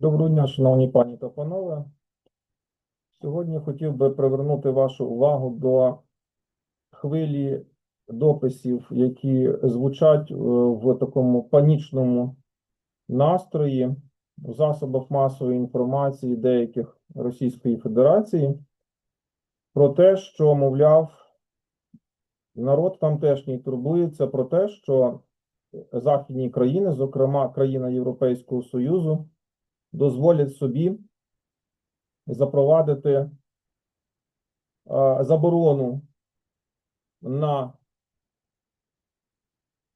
Доброго дня, шановні пані та панове. Сьогодні хотів би привернути вашу увагу до хвилі дописів, які звучать е, в такому панічному настрої в засобах масової інформації деяких Російської Федерації про те, що, мовляв, народ тамтешній турбується про те, що західні країни, зокрема країна Європейського Союзу, дозволять собі запровадити заборону на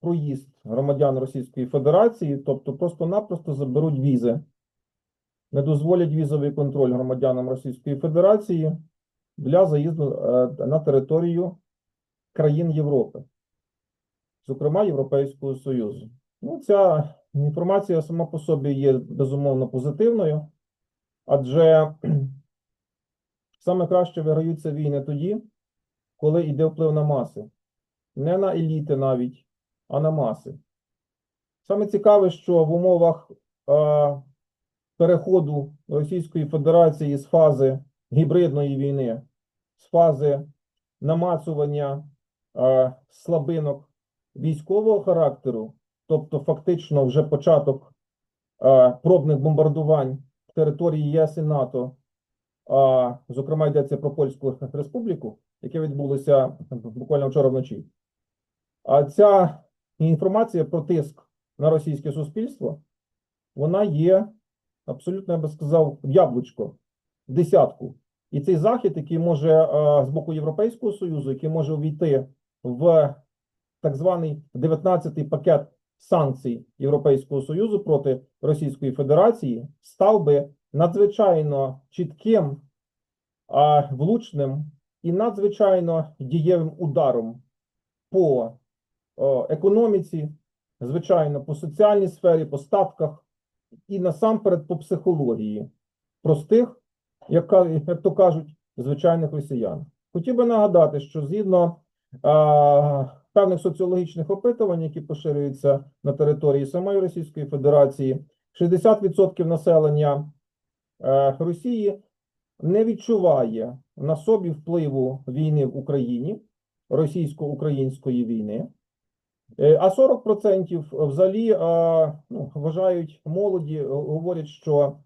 проїзд громадян Російської Федерації, тобто просто-напросто заберуть візи, не дозволять візовий контроль громадянам Російської Федерації для заїзду е, на територію країн Європи, зокрема Європейського Союзу. Ну, ця інформація сама по собі є безумовно позитивною, адже саме краще виграються війни тоді, коли йде вплив на маси, не на еліти навіть, а на маси. Саме цікаве, що в умовах е, переходу Російської Федерації з фази гібридної війни, з фази намацування е, слабинок військового характеру, тобто фактично вже початок е, пробних бомбардувань території ЄС і НАТО, зокрема йдеться про Польську Республіку, яке відбулося буквально вчора вночі. А ця інформація про тиск на російське суспільство, вона є абсолютно, я би сказав, яблучко, десятку. І цей захід, який може з боку Європейського Союзу, який може увійти в так званий 19-й пакет санкцій Європейського Союзу проти Російської Федерації, став би надзвичайно чітким, влучним і надзвичайно дієвим ударом по економіці, звичайно, по соціальній сфері, по статках і насамперед по психології простих, як, то кажуть, звичайних росіян. Хотів би нагадати, що згідно певних соціологічних опитувань, які поширюються на території самої Російської Федерації, 60% населення е, Росії не відчуває на собі впливу війни в Україні, російсько-української війни. Е, А 40% взагалі е, ну, вважають молоді, говорять, що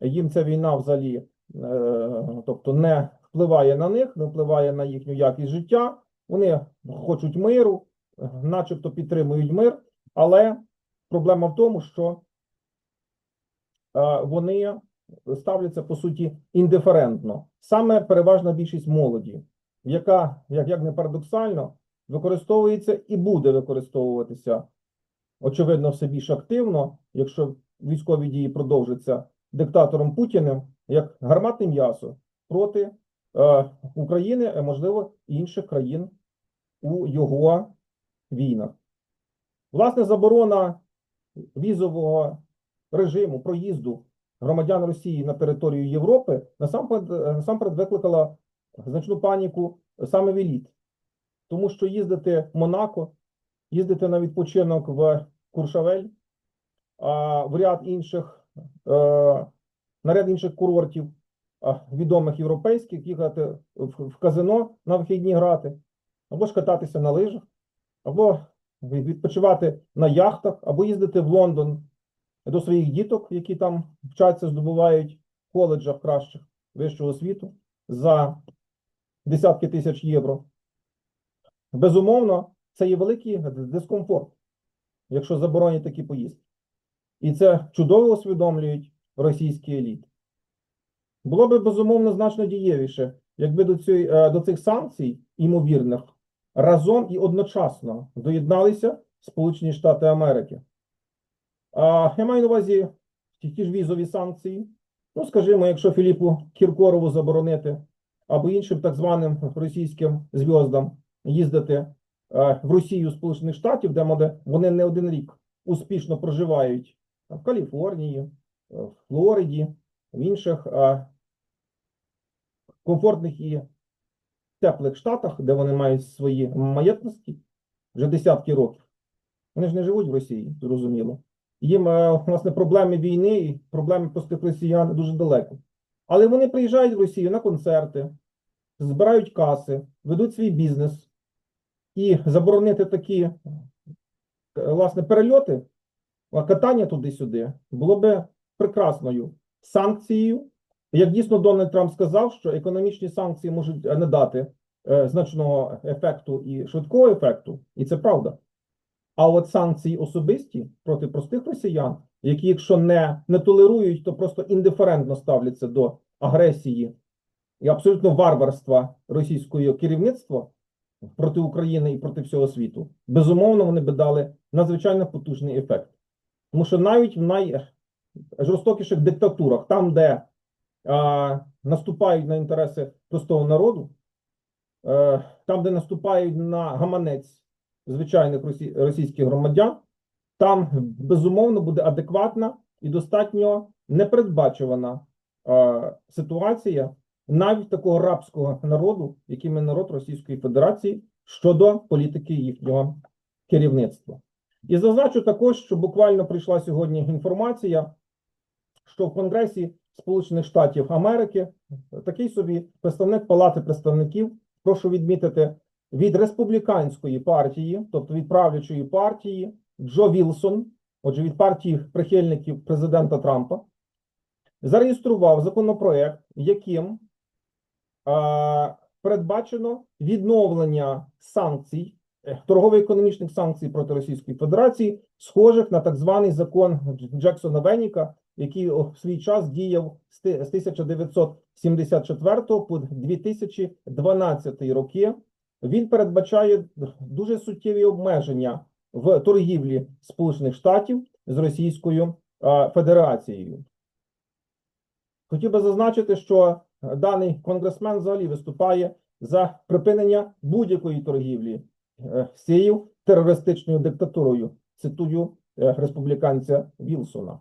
їм ця війна взагалі тобто не впливає на них, не впливає на їхню якість життя. Вони хочуть миру, е, начебто підтримують мир, але проблема в тому, що е, вони ставляться по суті індиферентно. Саме переважна більшість молоді, яка, як, як не парадоксально, використовується і буде використовуватися, очевидно, все більш активно, якщо військові дії продовжаться диктатором Путіним, як гарматне м'ясо проти е, України, а можливо інших країн у його війнах. Власне, заборона візового режиму проїзду громадян Росії на територію Європи насамперед, насамперед викликала значну паніку саме в еліт. Тому що їздити в Монако, їздити на відпочинок в Куршавель, а в ряд інших, е, на ряд інших курортів, відомих європейських, їхати в казино на вихідні грати, або ж кататися на лижах, або відпочивати на яхтах, або їздити в Лондон до своїх діток, які там вчаться, здобувають в коледжах кращих вищого світу за десятки тисяч євро. Безумовно, це є великий дискомфорт, якщо заборонять такі поїздки. І це чудово усвідомлюють російські еліти. Було би безумовно значно дієвіше, якби до, цієї, е, до цих санкцій, ймовірних, разом і одночасно доєдналися Сполучені Штати Америки. А, я маю на увазі ті, ж візові санкції. Ну, скажімо, якщо Філіпу Кіркорову заборонити або іншим так званим російським зв'яздам їздити е, в Росію Сполучених Штатів, де вони не один рік успішно проживають в Каліфорнії, е, в Флориді, в інших е, комфортних і теплих штатах, де вони мають свої маєтності вже десятки років. Вони ж не живуть в Росії, зрозуміло. їм е, власне проблеми війни і проблеми простих росіян дуже далеко. Але вони приїжджають в Росію на концерти, збирають каси, ведуть свій бізнес і заборонити такі е, власне перельоти, катання туди-сюди було би прекрасною санкцією. Як дійсно Дональд Трамп сказав, що економічні санкції можуть не дати е, значного ефекту і швидкого ефекту, і це правда. А от санкції особисті проти простих росіян, які, якщо не, не толерують, то просто індиферентно ставляться до агресії і абсолютно варварства російського керівництва проти України і проти всього світу, безумовно, вони би дали надзвичайно потужний ефект. Тому що навіть в найжорстокіших диктатурах, там, де наступають на інтереси простого народу, е, там, де наступають на гаманець звичайних росі- російських громадян, там безумовно буде адекватна і достатньо непередбачувана е, ситуація навіть такого рабського народу, яким є народ Російської Федерації, щодо політики їхнього керівництва. І зазначу також, що буквально прийшла сьогодні інформація, що в Конгресі Сполучених Штатів Америки такий собі представник Палати представників, прошу відмітити, від республіканської партії, тобто від правлячої партії, Джо Вілсон, отже, від партії прихильників президента Трампа, зареєстрував законопроект, яким а, передбачено відновлення санкцій, е, торгово-економічних санкцій проти Російської Федерації, схожих на так званий закон Джексона Веніка, який у свій час діяв з ти- з 1974 по 2012 роки. Він передбачає дуже суттєві обмеження в торгівлі Сполучених Штатів з Російською е, Федерацією. Хотів би зазначити, що е, даний конгресмен взагалі виступає за припинення будь-якої торгівлі е, з цією терористичною диктатурою. Цитую е, республіканця Вілсона.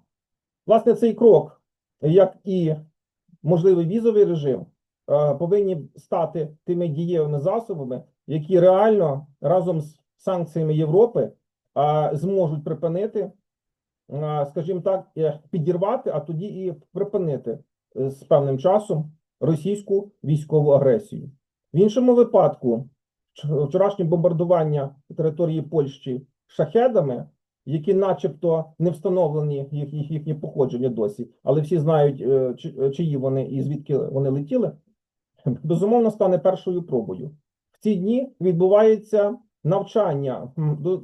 Власне, цей крок, як і можливий візовий режим, е, повинні стати тими дієвими засобами, які реально разом з санкціями Європи е, зможуть припинити, е, скажімо так, підірвати, а тоді і припинити з певним часом російську військову агресію. В іншому випадку, вч- вчорашнє бомбардування території Польщі шахедами, які, начебто, не встановлені їх, їх, їхнє походження досі, але всі знають, е, чи- чиї вони і звідки вони летіли, безумовно стане першою пробою. В ці дні відбувається навчання,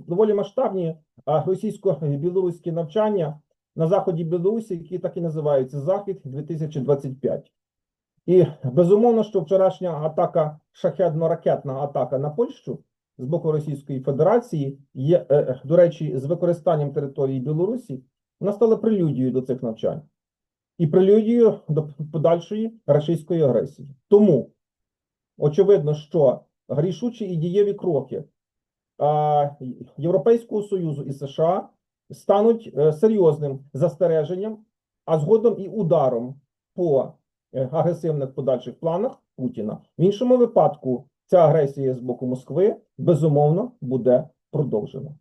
доволі масштабні російсько-білоруські навчання на заході Білорусі, які так і називаються Захід 2025. І безумовно, що вчорашня атака, шахедно-ракетна атака на Польщу з боку Російської Федерації є, е, е, до речі, з використанням території Білорусі, вона стала прелюдією до цих навчань і прелюдією до подальшої російської агресії. Тому очевидно, що рішучі і дієві кроки Європейського Союзу і США стануть е, серйозним застереженням, а згодом і ударом по агресивних подальших планах Путіна. В іншому випадку ця агресія з боку Москви безумовно буде продовжена.